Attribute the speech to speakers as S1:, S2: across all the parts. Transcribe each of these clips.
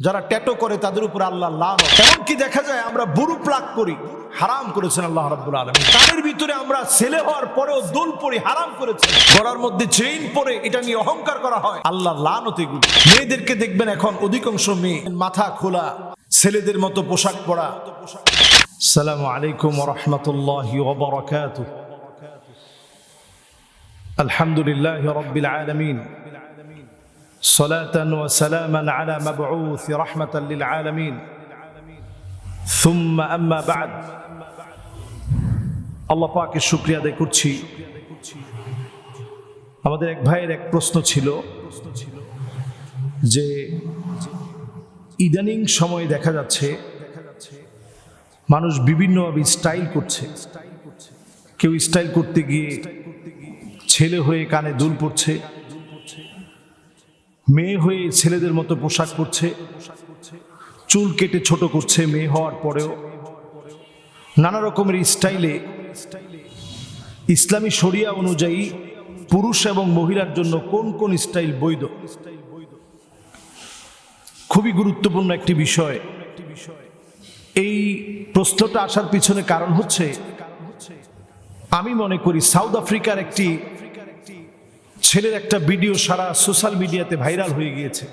S1: যারা ট্যাটো করে তাদের উপর আল্লাহ লাভ এমনকি দেখা যায় আমরা বুরু প্লাক করি হারাম করেছেন আল্লাহ রাব্বুল আলামিন। কানের ভিতরে আমরা ছেলে হওয়ার পরেও দোল পরি, হারাম করেছেন। গলার মধ্যে চেইন পরে এটা নিয়ে অহংকার করা হয়। আল্লাহ লানত এগুলো। মেয়েদেরকে দেখবেন এখন অধিকাংশ মেয়ে মাথা খোলা, ছেলেদের মতো পোশাক পরা। সালামু আলাইকুম রহমতুল্লাহি আলহামদুলিল্লাহ রব্বিল আলামিন। صلاة وسلاما على مبعوث رحمة للعالمين ثم أما بعد আল্লাহ পাকের শুক্রিয়া আদায় করছি আমাদের এক ভাইয়ের এক প্রশ্ন ছিল যে ইদানিং সময় দেখা যাচ্ছে মানুষ বিভিন্নভাবে স্টাইল করছে কেউ স্টাইল করতে গিয়ে ছেলে হয়ে কানে দুল পড়ছে মেয়ে হয়ে ছেলেদের মতো পোশাক করছে, চুল কেটে ছোট করছে মেয়ে হওয়ার পরেও। নানা রকমের স্টাইলে ইসলামী শরিয়া অনুযায়ী পুরুষ এবং মহিলার জন্য কোন কোন স্টাইল বৈধ? খুবই গুরুত্বপূর্ণ একটি বিষয়। এই প্রশ্নটা আসার পিছনে কারণ হচ্ছে, আমি মনে করি সাউথ আফ্রিকার একটি ছেলের একটা ভিডিও সারা সোশ্যাল মিডিয়াতে ভাইরাল হয়ে গিয়েছে।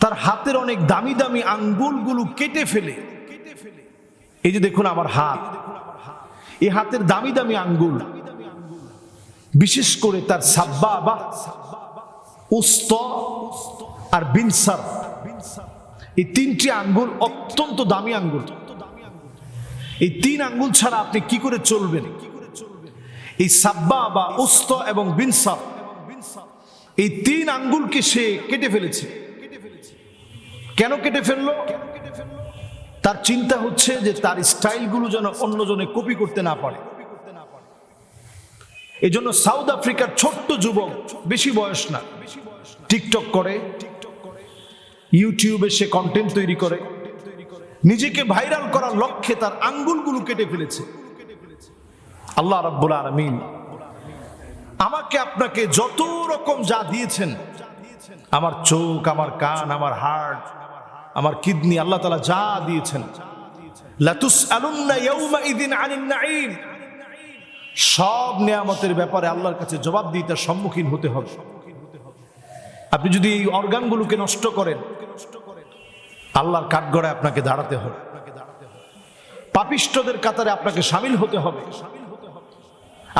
S1: তার হাতের অনেক দামি দামি আঙ্গুলগুলো কেটে ফেলে। এই যে দেখুন আমার হাত। এই হাতের দামি দামি আঙ্গুল। বিশেষ করে তার সাব্বা বা উস্ত আর বিনসার। এই তিনটি আঙ্গুল অত্যন্ত দামি আঙ্গুল। এই তিন আঙ্গুল ছাড়া আপনি কি করে চলবেন? এই সাব্বা বা উস্ত এবং বিনসাব এই তিন আঙ্গুলকে সে কেটে ফেলেছে। কেন কেটে ফেলল? তার চিন্তা হচ্ছে যে তার স্টাইলগুলো যেন অন্যজনে কপি করতে না পারে। এই জন্য সাউথ আফ্রিকার ছোট্ট যুবক বেশি বয়স না। টিকটক করে, ইউটিউবে সে কন্টেন্ট তৈরি করে। নিজেকে ভাইরাল করার লক্ষ্যে তার আঙ্গুলগুলো কেটে ফেলেছে। আল্লাহ রাব্বুল আলামিন আমাকে আপনাকে যত রকম যা দিয়েছেন, আমার চোখ, আমার কান, আমার হার্ট আমার কিডনি আল্লাহ তালা যা দিয়েছেন সব নিয়ামতের ব্যাপারে আল্লাহর কাছে জবাব দিয়ে তার সম্মুখীন হতে হবে। আপনি যদি এই অর্গানগুলোকে নষ্ট করেন, আল্লাহর কাঠগড়ায় আপনাকে দাঁড়াতে হবে। পাপিষ্টদের কাতারে আপনাকে সামিল হতে হবে।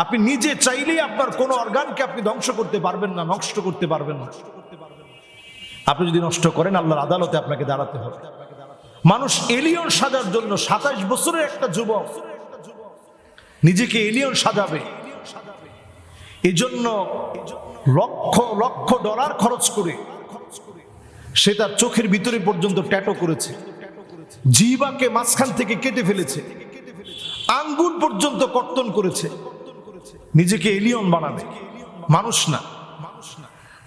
S1: আপনি নিজে চাইলেই আপনার কোন অর্গানকে আপনি ধ্বংস করতে পারবেন না, নষ্ট করতে পারবেন না। আপনি যদি নষ্ট করেন, আল্লাহর আদালতে আপনাকে দাঁড়াতে হবে। মানুষ এলিয়ন সাজার জন্য সাতাশ বছরের একটা যুবক নিজেকে এলিয়ন সাজাবে। এজন্য লক্ষ লক্ষ ডলার খরচ করে সে তার চোখের ভিতরে পর্যন্ত ট্যাটো করেছে। জিবাকে মাঝখান থেকে কেটে ফেলেছে। আঙ্গুল পর্যন্ত কর্তন করেছে। নিজেকে এলিয়ন বানাবে। মানুষ না।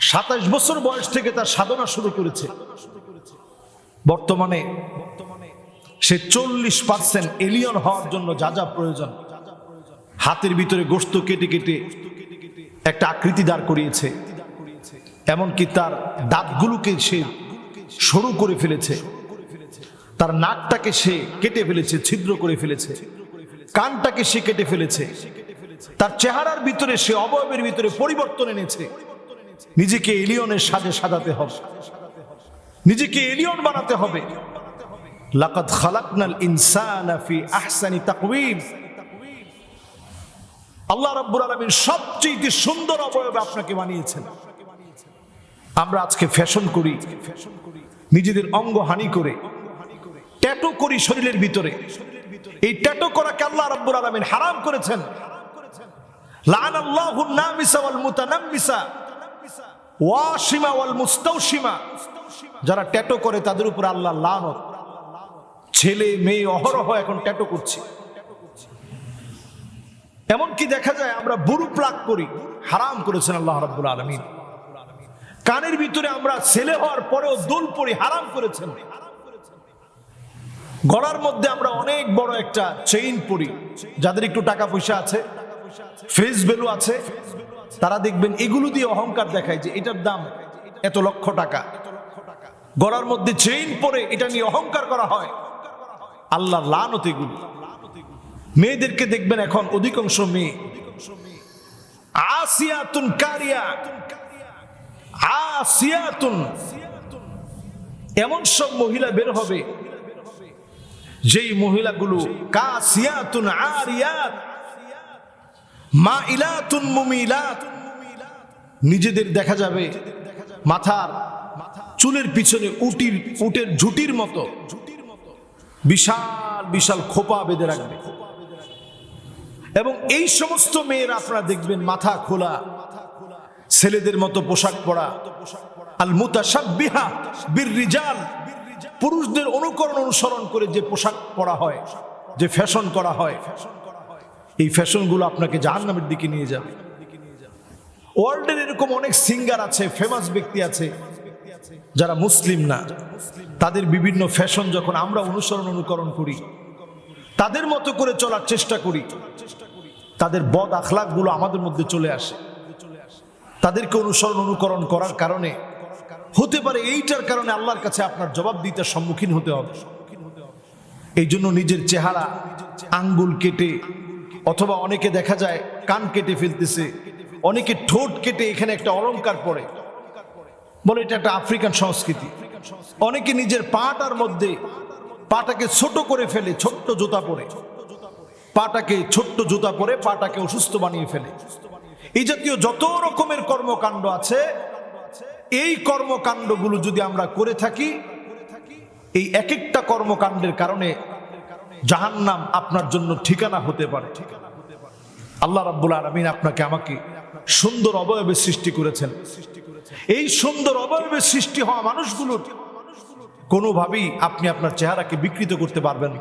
S1: সাতাশ বছর বয়স থেকে তার সাধনা শুরু করেছে। বর্তমানে সে চল্লিশ পার্সেন্ট এলিয়ন হওয়ার জন্য যা যা প্রয়োজন, হাতের ভিতরে গোস্ত কেটে কেটে একটা আকৃতি দাঁড় করিয়েছে। এমনকি তার দাঁতগুলোকে সে সরু করে ফেলেছে। তার নাকটাকে সে কেটে ফেলেছে, ছিদ্র করে ফেলেছে। কানটাকে সে কেটে ফেলেছে। তার চেহারার ভিতরে সে অবয়বের ভিতরে পরিবর্তন এনেছে। নিজেকে এলিয়নের সাজে সাজাতে হবে। নিজেকে এলিয়ন বানাতে হবে। লাকাদ খালাকনাল ফি আহসানি আল্লাহ রাব্বুল আলামিন সবচেয়ে সুন্দর অবয়বে আপনাকে বানিয়েছেন। আমরা আজকে ফ্যাশন করি, নিজেদের অঙ্গ হানি করে, ট্যাটু করি শরীরের ভিতরে। এই ট্যাটু করাকে আল্লাহ রাব্বুল আলামিন হারাম করেছেন। যারা ট্যাটো করে তাদের উপর আল্লাহ লানত। ছেলে, মেয়ে, অহরহ এখন ট্যাটো করছে। এমনকি দেখা যায় আমরা বুরু প্লাক করি, হারাম করেছেন আল্লাহ রাব্বুল আলামিন। কানের ভিতরে আমরা ছেলে হওয়ার পরেও দোল পড়ি হারাম করেছেন। গলার মধ্যে আমরা অনেক বড় একটা চেইন পরি, যাদের একটু টাকা পয়সা আছে। আছে, তারা দেখবেন এগুলো দিয়ে অহংকার দেখায় যে এটার দাম এত লক্ষ টাকা। গলার মধ্যে চেইন পরে এটা নিয়ে অহংকার করা হয়। আল্লাহর লানত মেয়েদেরকে দেখবেন এখন অধিকাংশ মেয়ে। আসিয়াতুন কারিয়া। আসিয়াতুন। এমন সব মহিলা বের হবে, যেই মহিলাগুলো কাসিয়াতুন আরিয়াত। মা মুমিলাত। নিজেদের দেখা যাবে মাথার চুলের পিছনে উটির, উটের ঝুটির মতো। বিশাল বিশাল খোপা বেঁধে রাখবে। এবং এই সমস্ত মেয়েরা আপনারা দেখবেন মাথা খোলা, ছেলেদের মতো পোশাক পরা। আল মুতাসাব্বিহা বীর রিজাল পুরুষদের অনুকরণ অনুসরণ করে যে পোশাক পরা হয়, যে ফ্যাশন করা হয় এই ফ্যাশনগুলো আপনাকে জাহান্নামের দিকে নিয়ে যাবে। ওয়ার্ল্ডের এরকম অনেক সিঙ্গার আছে ফেমাস ব্যক্তি আছে, যারা মুসলিম না। তাদের বিভিন্ন ফ্যাশন যখন আমরা অনুসরণ অনুকরণ করি, তাদের মতো করে চলার চেষ্টা করি, তাদের বদ আখলাকগুলো আমাদের মধ্যে চলে আসে। তাদেরকে অনুসরণ অনুকরণ করার কারণে, হতে পারে এইটার কারণে আল্লাহর কাছে আপনার জবাব দিতে সম্মুখীন হতে হবে। এই জন্য নিজের চেহারা, আঙ্গুল কেটে অথবা অনেকে দেখা যায় কান কেটে ফেলতেছে, অনেকে ঠোঁট কেটে এখানে একটা অলংকার পরে। বলে এটা একটা আফ্রিকান সংস্কৃতি। অনেকে নিজের পাটার মধ্যে পাটাকে ছোট করে ফেলে, ছোট্ট জুতা পরে। পাটাকে ছোট্ট জুতা পরে পাটাকে অসুস্থ বানিয়ে ফেলে। এই জাতীয় যত রকমের কর্মকাণ্ড আছে, এই কর্মকাণ্ডগুলো যদি আমরা করে থাকি, এই এক একটা কর্মকাণ্ডের কারণে জাহান্নাম আপনার জন্য ঠিকানা হতে পারে আল্লাহ রাব্বুল আলমিন আপনাকে আমাকে সুন্দর অবয়বে সৃষ্টি করেছেন এই সুন্দর অবয়বে সৃষ্টি হওয়া মানুষগুলোর কোনোভাবেই আপনি আপনার চেহারাকে বিকৃত করতে পারবেন।